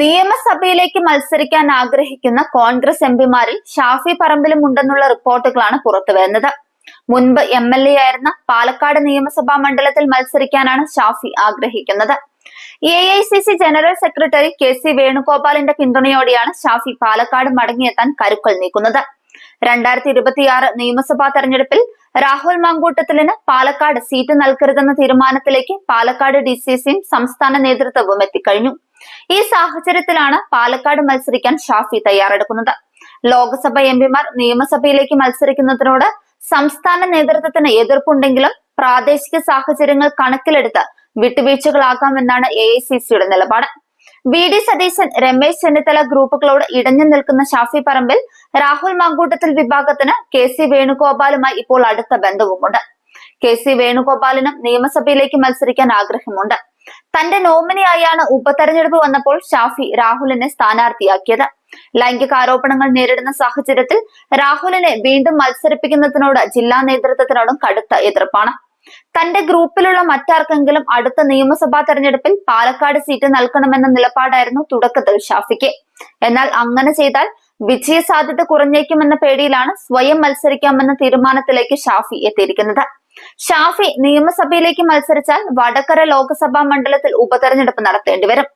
നിയമസഭയിലേക്ക് മത്സരിക്കാൻ ആഗ്രഹിക്കുന്ന കോൺഗ്രസ് എംപിമാരിൽ ഷാഫി പറമ്പിലും ഉണ്ടെന്നുള്ള റിപ്പോർട്ടുകളാണ് പുറത്തുവരുന്നത് മുൻപ് എം എൽ എ ആയിരുന്ന പാലക്കാട് നിയമസഭാ മണ്ഡലത്തിൽ മത്സരിക്കാനാണ് ഷാഫി ആഗ്രഹിക്കുന്നത്. A I C C general secretary K C വേണുഗോപാലിന്റെ പിന്തുണയോടെയാണ് ഷാഫി പാലക്കാട് മടങ്ങിയെത്താൻ കരുക്കൾ നീക്കുന്നത്. രണ്ടായിരത്തി ഇരുപത്തിയാറ് നിയമസഭാ തെരഞ്ഞെടുപ്പിൽ രാഹുൽ മാങ്കൂട്ടത്തിലിന് പാലക്കാട് സീറ്റ് നൽകരുതെന്ന തീരുമാനത്തിലേക്ക് പാലക്കാട് ഡി സി സിയും സംസ്ഥാന നേതൃത്വവും എത്തിക്കഴിഞ്ഞു. ഈ സാഹചര്യത്തിലാണ് പാലക്കാട് മത്സരിക്കാൻ ഷാഫി തയ്യാറെടുക്കുന്നത്. ലോക്സഭ എംപിമാർ നിയമസഭയിലേക്ക് മത്സരിക്കുന്നതിനോട് സംസ്ഥാന നേതൃത്വത്തിന് എതിർപ്പുണ്ടെങ്കിലും പ്രാദേശിക സാഹചര്യങ്ങൾ കണക്കിലെടുത്ത് വിട്ടുവീഴ്ചകളാക്കാമെന്നാണ് എ ഐ സി സിയുടെ നിലപാട്. വി ഡി സതീശൻ രമേശ് ചെന്നിത്തല ഗ്രൂപ്പുകളോട് ഇടഞ്ഞു നിൽക്കുന്ന ഷാഫി പറമ്പിൽ രാഹുൽ മാങ്കൂട്ടത്തിൽ വിഭാഗത്തിന് കെ സി വേണുഗോപാലുമായി ഇപ്പോൾ അടുത്ത ബന്ധവുമുണ്ട്. കെ സി വേണുഗോപാലിനും നിയമസഭയിലേക്ക് മത്സരിക്കാൻ ആഗ്രഹമുണ്ട്. തന്റെ നോമിനിയായാണ് ഉപതെരഞ്ഞെടുപ്പ് വന്നപ്പോൾ ഷാഫി രാഹുലിനെ സ്ഥാനാർത്ഥിയാക്കിയത്. ലൈംഗിക ആരോപണങ്ങൾ നേരിടുന്ന സാഹചര്യത്തിൽ രാഹുലിനെ വീണ്ടും മത്സരിപ്പിക്കുന്നതിനോട് ജില്ലാ നേതൃത്വത്തിനോടും കടുത്ത എതിർപ്പാണ്. തന്റെ ഗ്രൂപ്പിലുള്ള മറ്റാർക്കെങ്കിലും അടുത്ത നിയമസഭാ തെരഞ്ഞെടുപ്പിൽ പാലക്കാട് സീറ്റ് നൽകണമെന്ന നിലപാടായിരുന്നു തുടക്കത്തിൽ ഷാഫിക്ക്. എന്നാൽ അങ്ങനെ ചെയ്താൽ വിജയ സാധ്യത കുറഞ്ഞേക്കുമെന്ന പേടിയിലാണ് സ്വയം മത്സരിക്കാമെന്ന തീരുമാനത്തിലേക്ക് ഷാഫി എത്തിയിരിക്കുന്നത്. ഷാഫി നിയമസഭയിലേക്ക് മത്സരിച്ചാൽ വടകര ലോക്സഭാ മണ്ഡലത്തിൽ ഉപതെരഞ്ഞെടുപ്പ് നടത്തേണ്ടി വരും.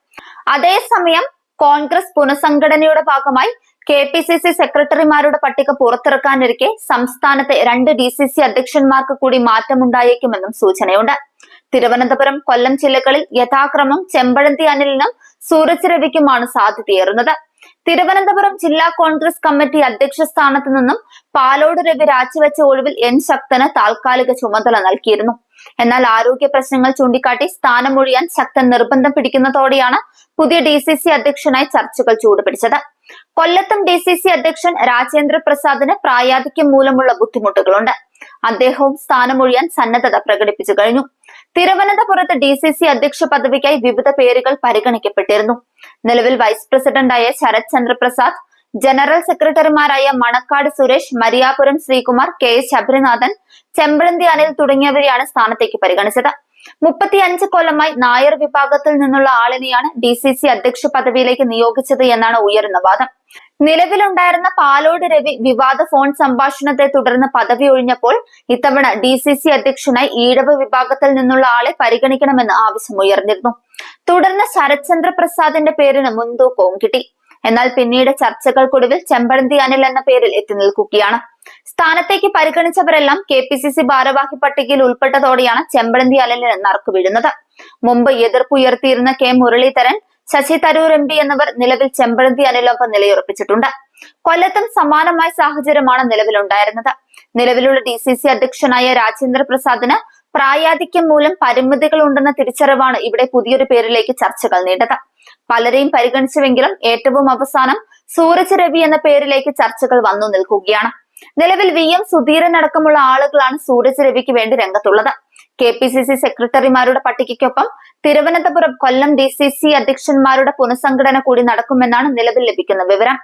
അതേസമയം കോൺഗ്രസ് പുനഃസംഘടനയുടെ ഭാഗമായി കെ പി സി സി സെക്രട്ടറിമാരുടെ പട്ടിക പുറത്തിറക്കാനിരിക്കെ സംസ്ഥാനത്തെ രണ്ട് ഡി സി സി അധ്യക്ഷന്മാർക്ക് കൂടി മാറ്റമുണ്ടായേക്കുമെന്നും സൂചനയുണ്ട്. തിരുവനന്തപുരം കൊല്ലം ജില്ലകളിൽ യഥാക്രമം ചെമ്പഴന്തി അനിലിനും സൂരജ് രവിക്കുമാണ് സാധ്യതയേറുന്നത്. തിരുവനന്തപുരം ജില്ലാ കോൺഗ്രസ് കമ്മിറ്റി അധ്യക്ഷ സ്ഥാനത്ത് നിന്നും പാലോട് രവി രാജിവെച്ച ഒഴിവിൽ എൻ ശക്തന് താൽക്കാലിക ചുമതല നൽകിയിരുന്നു. എന്നാൽ ആരോഗ്യ പ്രശ്നങ്ങൾ ചൂണ്ടിക്കാട്ടി സ്ഥാനമൊഴിയാൻ ശക്തൻ നിർബന്ധം പിടിക്കുന്നതോടെയാണ് പുതിയ ഡി സി സി അധ്യക്ഷനായി ചർച്ചകൾ ചൂടുപിടിച്ചത്. കൊല്ലത്തും ഡി സി സി അധ്യക്ഷൻ രാജേന്ദ്ര പ്രസാദിന് പ്രായാധിക്യം മൂലമുള്ള ബുദ്ധിമുട്ടുകളുണ്ട്. അദ്ദേഹവും സ്ഥാനമൊഴിയാൻ സന്നദ്ധത പ്രകടിപ്പിച്ചു കഴിഞ്ഞു. തിരുവനന്തപുരത്ത് ഡി സി സി അധ്യക്ഷ പദവിക്കായി വിവിധ പേരുകൾ പരിഗണിക്കപ്പെട്ടിരുന്നു. നിലവിൽ വൈസ് പ്രസിഡന്റായ ശരത് ചന്ദ്രപ്രസാദ് ജനറൽ സെക്രട്ടറിമാരായ മണക്കാട് സുരേഷ് മരിയാപുരം ശ്രീകുമാർ കെ എസ് ശബരിനാഥൻ ചെമ്പഴന്തി അനിൽ തുടങ്ങിയവരെയാണ് സ്ഥാനത്തേക്ക് പരിഗണിച്ചത്. മുപ്പത്തിയഞ്ച് കൊല്ലമായി നായർ വിഭാഗത്തിൽ നിന്നുള്ള ആളിനെയാണ് ഡി സി സി അധ്യക്ഷ പദവിയിലേക്ക് നിയോഗിച്ചത് എന്നാണ് ഉയരുന്ന വാദം. നിലവിലുണ്ടായിരുന്ന പാലോട് രവി വിവാദ ഫോൺ സംഭാഷണത്തെ തുടർന്ന് പദവി ഒഴിഞ്ഞപ്പോൾ ഇത്തവണ ഡി സി സി അധ്യക്ഷനായി ഈഴവ വിഭാഗത്തിൽ നിന്നുള്ള ആളെ പരിഗണിക്കണമെന്ന് ആവശ്യമുയർന്നിരുന്നു തുടർന്ന് ശരത്ചന്ദ്ര പ്രസാദിന്റെ പേരിന് മുൻതൂക്കവും കിട്ടി. എന്നാൽ പിന്നീട് ചർച്ചകൾക്കൊടുവിൽ ചെമ്പഴന്തി അനിൽ എന്ന പേരിൽ എത്തി നിൽക്കുകയാണ്. സ്ഥാനത്തേക്ക് പരിഗണിച്ചവരെല്ലാം കെ പി സി സി ഭാരവാഹി പട്ടികയിൽ ഉൾപ്പെട്ടതോടെയാണ് ചെമ്പഴന്തി അനിലിന് നറുക്കു വീഴുന്നത്. മുമ്പ് എതിർപ്പുയർത്തിയിരുന്ന K Muraleedharan Shashi Tharoor M P എന്നിവർ നിലവിൽ ചെമ്പഴന്തി അനിലൊപ്പം നിലയുറപ്പിച്ചിട്ടുണ്ട്. കൊല്ലത്തും സമാനമായ സാഹചര്യമാണ് നിലവിലുണ്ടായിരുന്നത്. നിലവിലുള്ള ഡി സി സി അധ്യക്ഷനായ രാജേന്ദ്ര പ്രസാദിന് പ്രായാധിക്യം മൂലം പരിമിതികൾ ഉണ്ടെന്ന തിരിച്ചറിവാണ് ഇവിടെ പുതിയൊരു പേരിലേക്ക് ചർച്ചകൾ നീണ്ടത് പലരെയും പരിഗണിച്ചുവെങ്കിലും ഏറ്റവും അവസാനം സൂരജ് രവി എന്ന പേരിലേക്ക് ചർച്ചകൾ വന്നു നിൽക്കുകയാണ്. നിലവിൽ വി എം സുധീരൻ അടക്കമുള്ള ആളുകളാണ് സൂരജ് രവിക്ക് വേണ്ടി രംഗത്തുള്ളത്. കെ പി സി സി സെക്രട്ടറിമാരുടെ പട്ടികയ്ക്കൊപ്പം Thiruvananthapuram Kollam D C C അധ്യക്ഷന്മാരുടെ പുനഃസംഘടന കൂടി നടക്കുമെന്നാണ് നിലവിൽ ലഭിക്കുന്ന വിവരം.